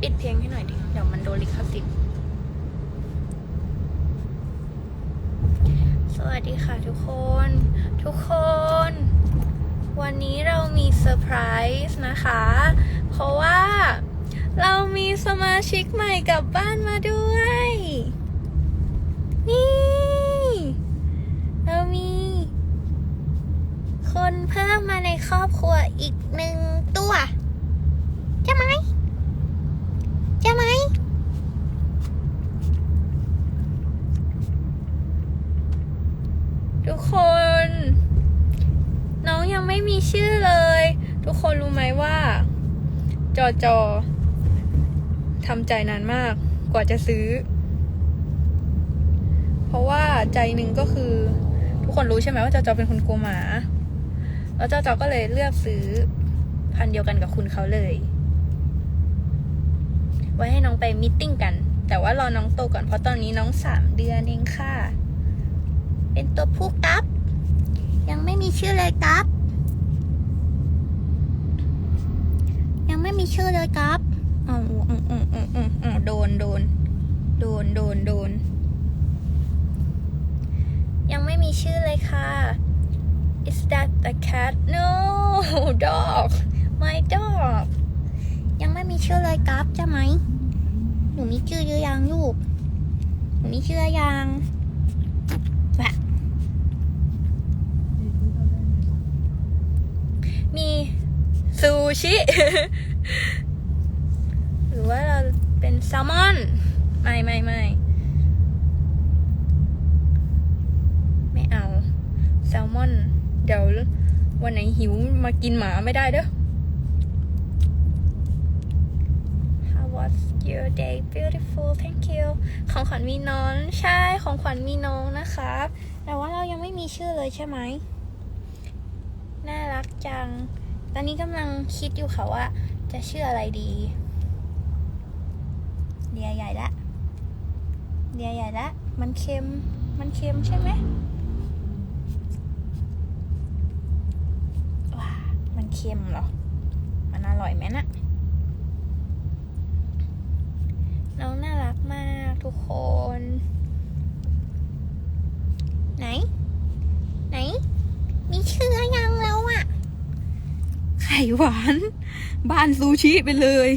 ปิดเพลงให้หน่อยดิ เดี๋ยวมันโดนลิขสิทธิ์สวัสดีค่ะทุกคน ทุกคน วันนี้เรามีเซอร์ไพรส์นะคะ เพราะว่าเรามีสมาชิกใหม่กลับบ้านมาด้วย นี่ เรามี คนเพิ่มมาในครอบครัวอีกหนึ่งตัว ใช่ไหมใช่ไหม ทุก คน น้องยังไม่มีชื่อเลย ทุกคนรู้ไหมว่า จอจอทำใจนานมากกว่าจะซื้อ เพราะว่าใจหนึ่งก็คือ ทุกคนรู้ใช่ไหมว่าจอจอเป็นคนกลัวหมา แล้วจอจอก็เลยเลือกซื้อพันเดียวกันกับคุณเขาเลย ไว้ให้น้องไปมิทติ้งกัน แต่ว่ารอน้องโตก่อนเพราะตอนนี้น้องสามเดือนเองค่ะ เป็นตัวผู้กับ ยังไม่มีชื่อเลยครับ ยังไม่มีชื่อเลยครับอ๋ออ๋ออ๋ออ๋ออ๋ออ๋อโดนโดนโดนโดนโดน ยังไม่มีชื่อเลยค่ะ Is that the cat? No, dog. My dog. ยังไม่มีชื่อเลยครับใช่ไหมหนูมีชื่อหรือยังลูกหนูมีชื่อหรือยังแหวะมี ซูชิ หรือว่าเราเป็นแซลมอน ไม่ไม่ไม่ไม่เอา แซลมอน เดี๋ยววันไหนหิวมากินหมาไม่ได้เด้อ How was your day beautiful thank you ของขวัญมีน้องใช่ของขวัญมีน้องนะครับ แต่ว่าเรายังไม่มีชื่อเลยใช่ไหม น่ารักจัง ตอนนี้กำลังคิดอยู่ค่ะว่า จะชื่ออะไรดีเดียใหญ่ละเดียใหญ่ละ มันเค็ม มันเค็มใช่ไหมว้ามันเค็มเหรอ มันอร่อยไหมนะน้องน่ารักมากทุกคน ไหนไหน มีชื่อยังแล้วอะไข่ หวาน บ้านซูชิไปเลย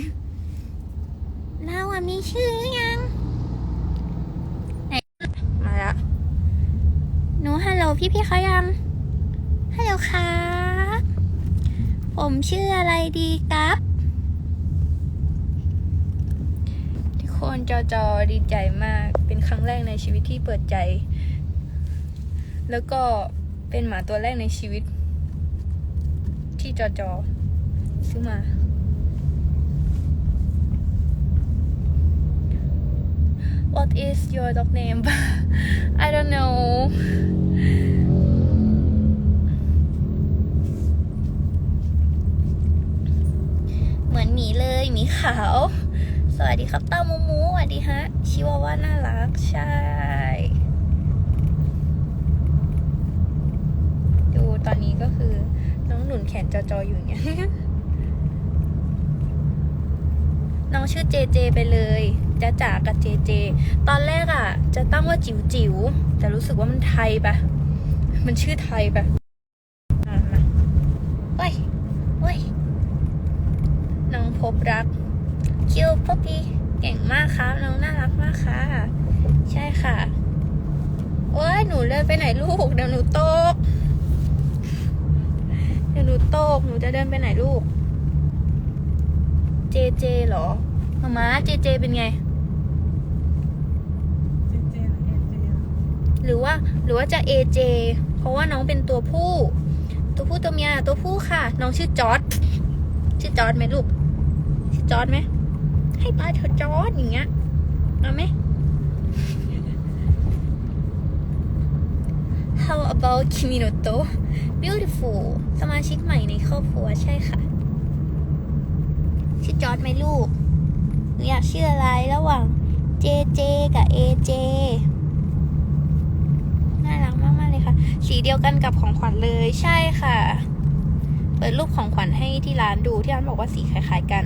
เราอะมีชื่อยังไหนมาละหนูฮัลโหลพี่พี่ๆเขายังฮัลโหลครับผมชื่ออะไรดีครับทุกคนจอจอดีใจมาก เป็นครั้งแรกในชีวิตที่เปิดใจ แล้วก็เป็นหมาตัวแรกในชีวิต ที่จอจอ ซื้อมา What is your dog name I don't know เหมือนหมีเลยหมีขาว สวัสดีครับต้ามูมูสวัสดีฮะ ชิวาว่าน่ารัก ใช่ดูตอนนี้ก็คือน้องหนุนแขนจอๆอยู่อย่างเงี้ย น้ องชื่อเจเจไปเลยจ้าจ๋ากับเจเจ ตอนแรกอะ จะตั้งว่าจิ๋วจิ๋วแต่รู้สึกว่ามันไทยปะมันชื่อไทยปะมาเว้ยเว้ยน้องพบรัก คิวพบพี่เก่งมากครับ น้องน่ารักมากค่ะ ใช่ค่ะโอ้ยหนูเดินไปไหนลูก เดี๋ยวหนูตก เดี๋ยวหนูตก หนูจะเดินไปไหนลูก เจเจเหรอ มามาเจเจเป็นไง เจเจหรือเอเจหรือว่าหรือว่าจะ AJ เพราะว่าน้องเป็นตัวผู้ ตัวผู้ตัวเมียตัวผู้ค่ะ น้องชื่อจอร์ดชื่อจอร์ดไหมลูกชื่อจอร์ดไหมให้ตายเถอะจอร์ดอย่างเงี้ยเอาไหม How about Kiminoto beautiful สมาชิกใหม่ในครอบครัวใช่ค่ะชื่อจอร์ดไหมลูกห นูอยากชื่ออะไรระหว่าง JJ กับ AJ น่ารักมากๆเลยค่ะ สีเดียวกันกับของขวัญเลยใช่ค่ะ เปิดรูปของขวัญให้ที่ร้านดูที่ร้านบอกว่าสีคล้ายๆกัน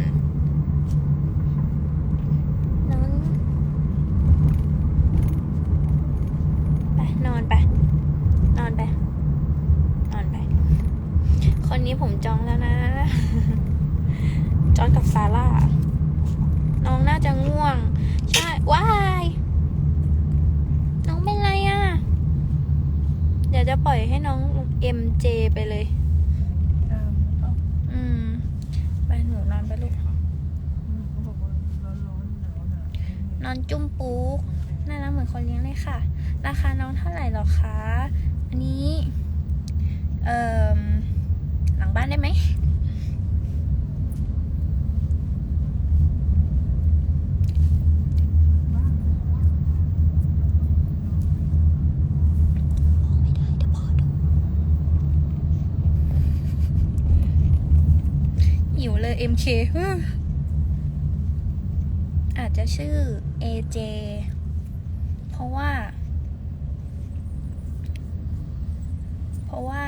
ดี๋ยวจะปล่อยให้น้อง MJ ไปเลย ตามเขา อืม ไปหนูนอนไปลูก เขาบอกว่าร้อนร้อนหนาวหนาว นอนจุ้มปูกน่ารักเหมือนคนเลี้ยงเลยค่ะ ราคาน้องเท่าไหร่หรอคะ อันนี้ เอ่อ หลังบ้านได้ไหม ไม่ได้เดี๋ยวพอดู หิว เอ็มเคอาจจะชื่อ AJ เพราะว่า เพราะว่า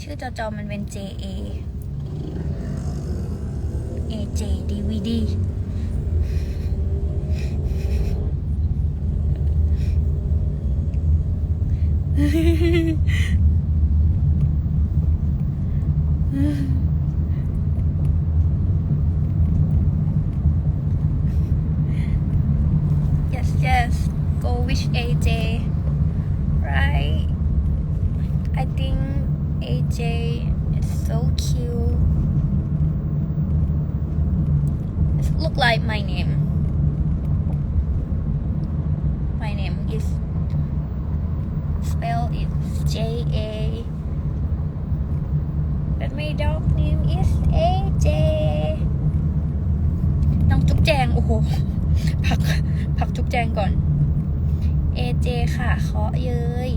ชื่อจอจอมันเป็น JA AJ DVD Yes, yes. Go wish AJ. Right? I think AJ is so cute. It look like my name. My name is spell it J A. But my dog name is AJ. น้องจุ๊บแจง โอ้โห พัก พักจุ๊บแจงก่อน AJ ค่ะเคาะเย้ย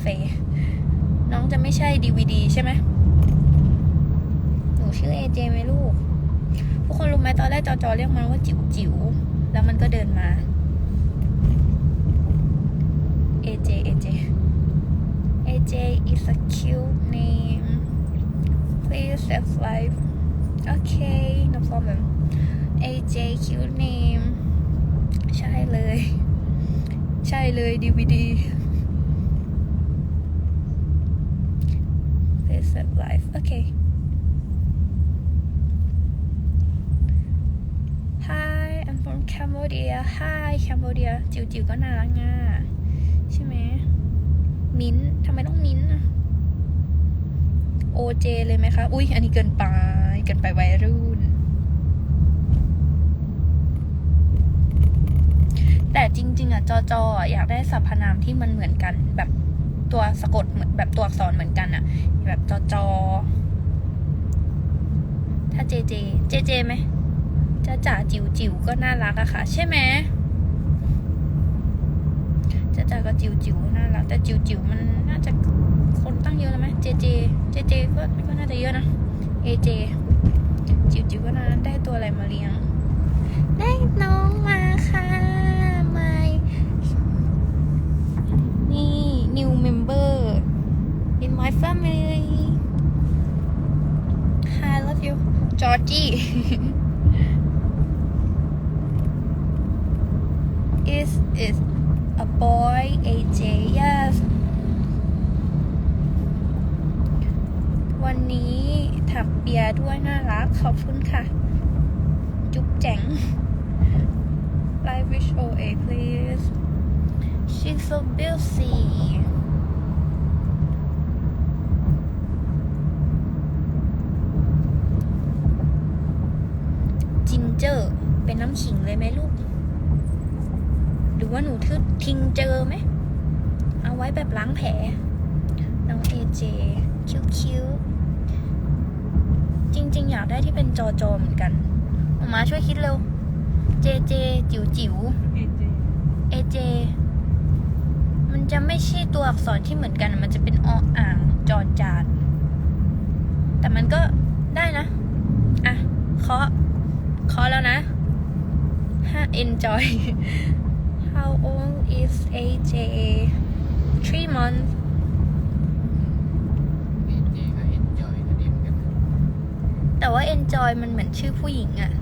เฟน้องจะไม่ใช่ DVD ใช่ไหม หนูชื่อ AJ ไหมลูก ทุกคนรู้ไหมตอนแรกจอจอเรียกมันว่าจิ๋วจิ๋วแล้วมันก็เดินมา AJ AJ AJ is a cute name please save life okay no problem AJ cute name ใช่เลย ใช่เลย DVD please save life okay Hi I'm from Cambodia Hi Cambodia จิ๋วจิ๋วก็น่ารักง่ะใช่ไหม มิ้นทำไมต้องมิ้นท์อะ OJ เลยไหมคะ อุ้ยอันนี้เกินไป เกินไปวัยรุ่น แต่จริง ๆ อะ จอจออะอยากได้สรรพนามที่มันเหมือนกัน แบบตัวสะกดเหมือนแบบตัวอักษรเหมือนกันอะ แบบจอจอ ถ้าเจเจ เจเจไหมจ้าจ๋าจิ๋วจิ๋วก็น่ารักอะค่ะ ใช่ไหม จ้าจ๋าก็จิ๋วจิ๋วน่ารักแต่จิ๋วจิ๋วมันน่าจะคนตั้งเยอะแล้วไหมเจเจเจเจก็ก็น่าจะเยอะนะเอเจจิ๋วจิ๋วก็น่าได้ตัวอะไรมาเลี้ยง ได้น้องมาค่ะไม่นี่ new member in my family Hi love you Georgie is is a boy AJ yes วันนี้ถักเปียร์ด้วยน่ารัก ขอบคุณค่ะ จุ๊บแจ๋ง Live wish OA please She's so busy จินเจอร์ เป็นน้ำขิงเลยไหมลูก หรือว่าหนูทึทิ้งเจอไหม เอาไว้แบบล้างแผล น้องเอเจคิ้วคิ้วๆจริงๆ อยากได้ที่เป็นจอจอเหมือนกันออกมาช่วยคิดเร็ว เจเจ จิ๋วจิ๋วเอเจเอเจ มันจะไม่ใช่ตัวอักษรที่เหมือนกัน มันจะเป็นออ่างจอจานแต่มันก็ได้นะ อะเคาะเคาะแล้วนะถ้า enjoy how old is AJ three months เอ็นจีก็เอ็นจอยก็เอ็นกันแต่ว่า enjoy มันเหมือนชื่อผู้หญิงอะ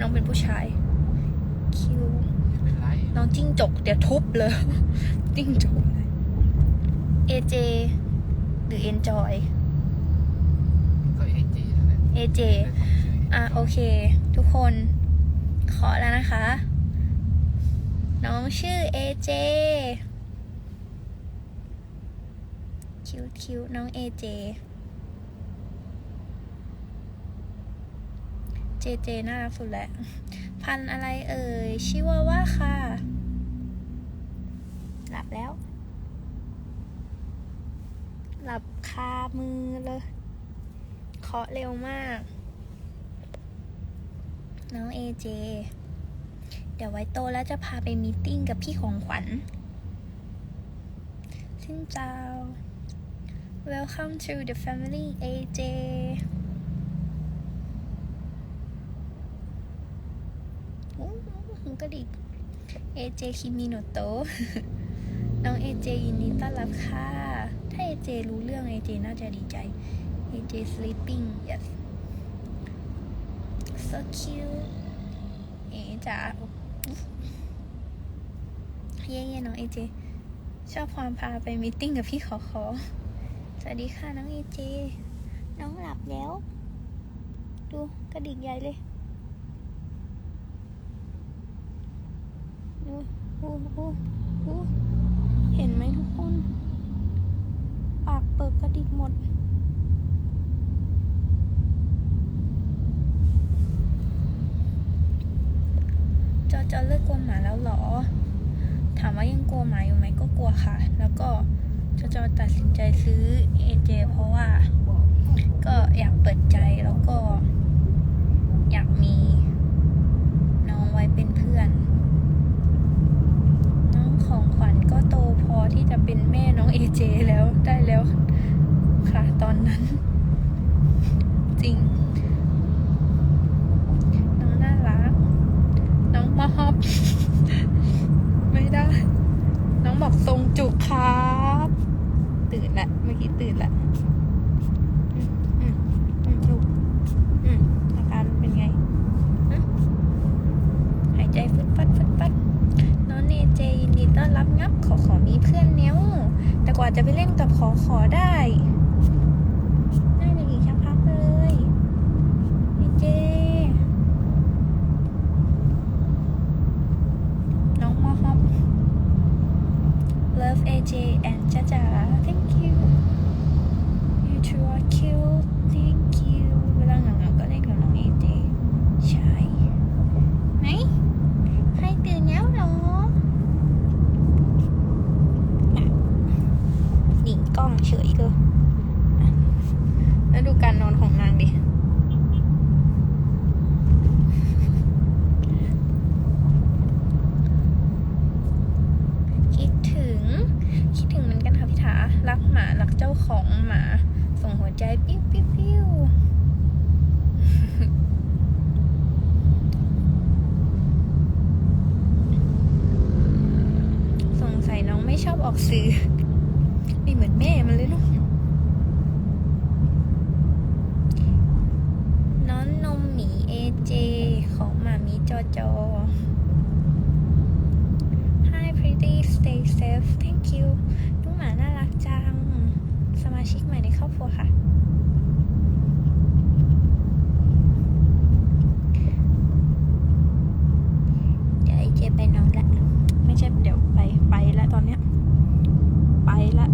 น้องเป็นผู้ชาย คิวไม่เป็นไรน้องจิ้งจก เดี๋ยวทุบเลย จิ้งจกเลย AJ หรือ enjoy ก็เอ็นจีนั่นแหละ AJ อะ โอเค ทุกคนขอแล้วนะคะ น้องชื่อเอเจคิวคิวน้องเอเจเจเจน่ารักสุดแหละ พันอะไรเอ่ย ชิวาว่าค่ะ หลับแล้ว หลับคามือเลยเคาะเร็วมาก น้องเอเจ เดี๋ยวไว้โตแล้วจะพาไปมีติ้งกับพี่ของขวัญซินเจ้า Welcome to the family AJ อู้หูกระดิก AJ คิมิโนโตน้อง AJ ยินดีต้อนรับค่ะ ถ้า AJ รู้เรื่อง AJ น่าจะดีใจ AJ sleeping yes so cute เอ๋จ๋าเย่เย่น้อง AJ ชอบความพาไปมีตติ้งกับพี่ขอขอ สวัสดีค่ะน้อง AJ น้องหลับแล้ว ดูกระดิกใหญ่เลยดูอู้อู้อู้เห็นไหมทุกคน ปากเปิดกระดิกหมดจอจอเลิกกลัวหมาแล้วเหรอ ถามว่ายังกลัวหมาอยู่ไหมก็กลัวค่ะ แล้วก็จอจอตัดสินใจซื้อ AJ เพราะว่าก็อยากเปิดใจแล้วก็ อยากมีน้องไว้เป็นเพื่อน น้องของขวัญก็โตพอที่จะเป็นแม่น้องเอเจแล้วได้แล้วค่ะตอนนั้น จริง น้องน่ารัก น้องมอบ ได้ น้องบอกทรงจุกครับ ตื่นละเมื่อกี้ตื่นละอืมอืมอืมลูกอาการเป็นไงฮะหายใจฟึดฟัดฟึดฟัดน้องเนเจยินดีต้อนรับงับขอขอมีเพื่อนเนี้ยแต่กว่าจะไปเล่นกับขอขอได้ น่าจะอีกชักพักเลยเนเจ น้องมอฮอป Love AJ and จ้าจ๋า Thank you You two are cute Thank you เวลาเหงาๆก็เล่นกับน้อง AJ ใช่ไหน ใครตื่นแล้วเหรอน่ะหนิงกล้องเฉยเลยอะแล้วดูการนอนของนางดิ คิดถึง คิดถึงเหมือนกันค่ะพี่ถา รักหมารักเจ้าของหมา ส่งหัวใจปิ้วปิ้วปิ้วสงสัยน้องไม่ชอบออกสื่อ ไม่เหมือนแม่มันเลยเนาะน้องนมหมีเอเจของหมามีจอจอ Hi pretty stay safe thank you ลูกหมาน่ารักจัง สมาชิกใหม่ในครอบครัวค่ะ เดี๋ยวไอเจไปนอนละ ไม่ใช่เดี๋ยวไปไปแล้วตอนเนี้ย ไปละ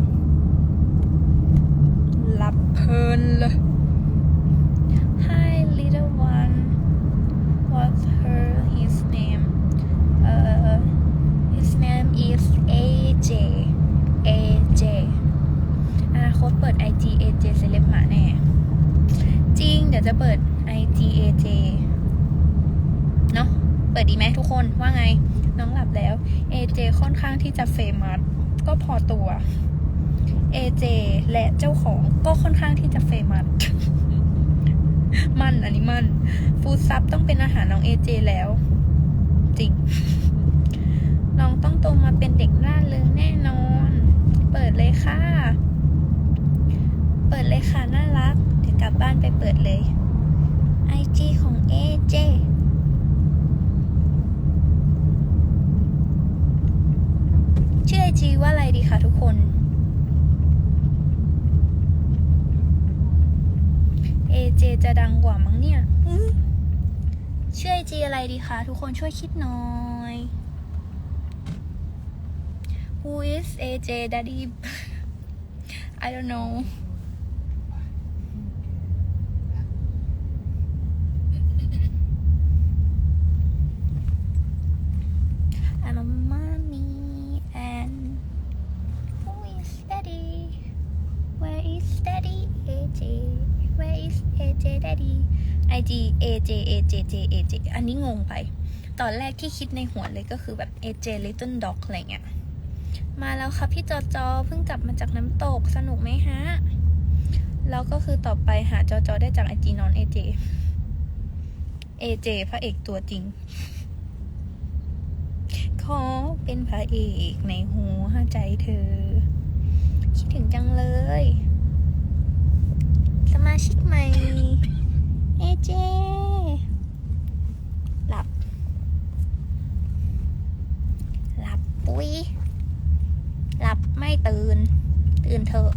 หลับเพลินเลย Hi little one what's her his name uh his name is AJ AJ อนาคตเปิด IG AJ เซเลบหมาแน่ จริง เดี๋ยวจะเปิด IG AJ เนาะ เปิดดีไหมทุกคนว่าไง น้องหลับแล้ว AJ ค่อนข้างที่จะเฟ มัสก็พอตัว AJ และเจ้าของก็ค่อนข้างที่จะเฟมัสมันอันนี้มัน ฟูดซับต้องเป็นอาหารน้อง AJ แล้ว จริง น้องต้องโตมาเป็นเด็กร่าเริงแน่นอน เปิดเลยค่ะ เปิดเลยค่ะ น่ารัก เดี๋ยวกลับบ้านไปเปิดเลย IG ของ AJ ชื่อไอจีว่าอะไรดีคะทุกคน AJ จะดังกว่ามั้งเนี่ยชื่อไอจีอะไรดีคะทุกคนช่วยคิดหน่อย Who is AJ Daddy I don't know 'I'm a mommy and who is daddy? Where is daddy? AJ Where is AJ daddy IG AJ AJ J AJ อันนี้ งไป ตอนแรกที่คิดในหัวเลยก็คือแบบ AJ Little Dog อะไรเงี้ย มาแล้วครับพี่จอจอเพิ่งกลับมาจากน้ำตกสนุกไหมฮะ แล้วก็คือต่อไปหาจอจอได้จากไอจีนอน AJ AJ พระเอกตัวจริง ขอเป็นพระเอกในหัวใจเธอ คิดถึงจังเลย สมาชิกใหม่ เอเจ หลับ หลับปุ้ยหลับไม่ตื่น ตื่นเถอะ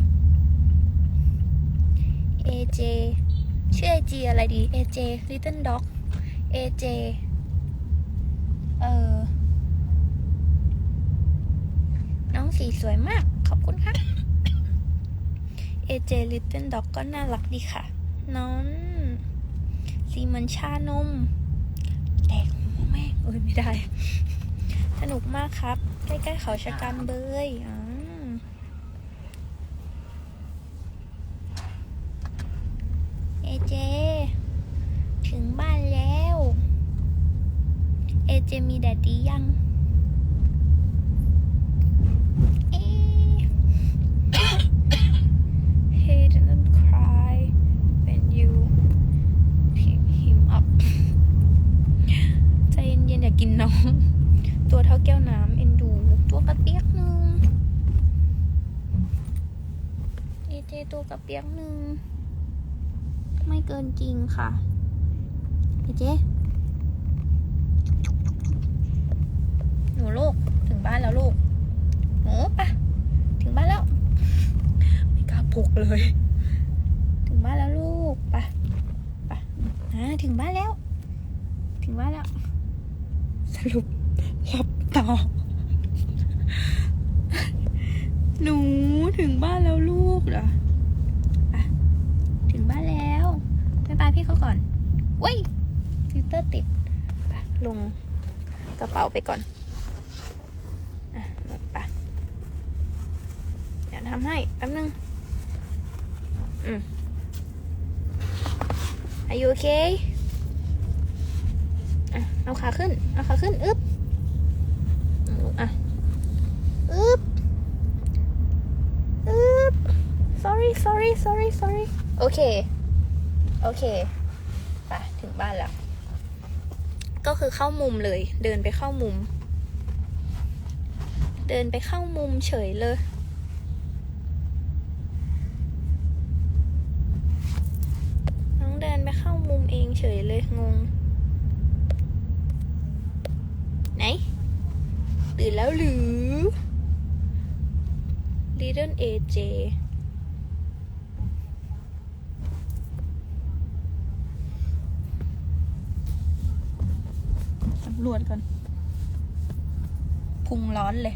เอเชื่อไอจีอะไรดีเอเจ Little Dog เอเออ น้องสีสวยมาก ขอบคุณค่ะ AJ Little Dog ก็น่ารักดีค่ะ น้องสีเหมือนชานม แตกแม่งเอ้ยไม่ได้ สนุกมากครับ ใกล้ๆเขาชะกันเบยอ่าเอเจ ถึงบ้านแล้ว เอเจมีแดดดียัง He didn't cry when you pick him up ใจเย็นๆอย่ากินน้อง ตัวเท่าแก้วน้ำเอ็นดู ตัวกระเปียกหนึ่งเอเจ ตัวกระเปียกหนึ่ง ไม่เกินจริงค่ะเอเจหนูลูกถึงบ้านแล้วลูกหนูปะถึงบ้านแล้ว ไม่กล้าปลุกเลย ถึงบ้านแล้วลูกปะปะอ่าถึงบ้านแล้ว ถึงบ้านแล้ว สรุปหลับต่อหนูถึงบ้านแล้วลูกเหรอปะถึงบ้านแล้วบ๊ายบาย พี่เขาก่อนเว้ยฟิลเตอร์ติดปลงกระเป๋าไปก่อนอะไปเดี๋ยวทำให้แป๊บนึง อืม Are you okay อะเอาขาขึ้น เอาขาขึ้น อึ๊บอะ อึ๊บ อึ๊บ sorry sorry sorry sorry โอเค โอเคไปถึงบ้านแล้ว ก็คือเข้ามุมเลย เดินไปเข้ามุม เดินไปเข้ามุมเฉยเลย น้องเดินไปเข้ามุมเองเฉยเลยงง ไหนตื่นแล้วหรือ Little AJ สำรวจก่อน พุงร้อนเลย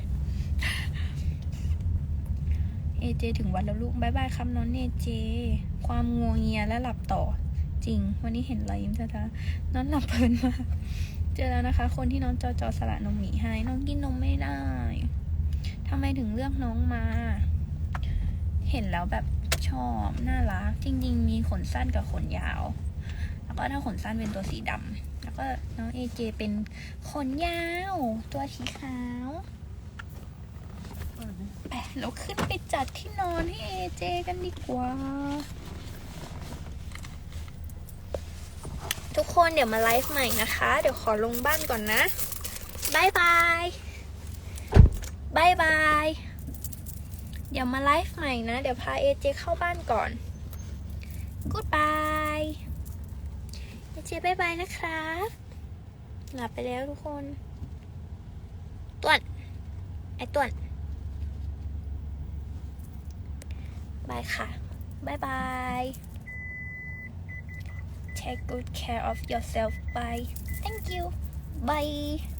เอเจถึงวัดแล้วลูกบายบายครับน้องเอเจ ความงัวเงียและหลับต่อ จริง วันนี้เห็นรอยยิ้มจ้าๆน้องหลับเพลินมากเจอแล้วนะคะ คนที่น้องจอจอสละนมหมีให้น้องกินนมไม่ได้ทำไมถึงเลือกน้องมา เห็นแล้วแบบชอบน่ารัก จริง ๆ มีขนสั้นกับขนยาว แล้วก็ถ้าขนสั้นเป็นตัวสีดำ ก็น้องเอเจเป็นขนยาว ตัวสีขาวเปิดดิไปเราขึ้นไปจัดที่นอนให้เอเจกันดีกว่า ทุกคนเดี๋ยวมาไลฟ์ใหม่นะคะ เดี๋ยวขอลงบ้านก่อนนะบายบายบายบาย เดี๋ยวมาไลฟ์ใหม่นะ เดี๋ยวพาเอเจเข้าบ้านก่อน goodbye เอ เจบายบายนะครับ หลับไปแล้วทุกคน ต้วน ไอ้ต้วนบายค่ะบายบาย Take good care of yourself. Bye. Thank you. Bye.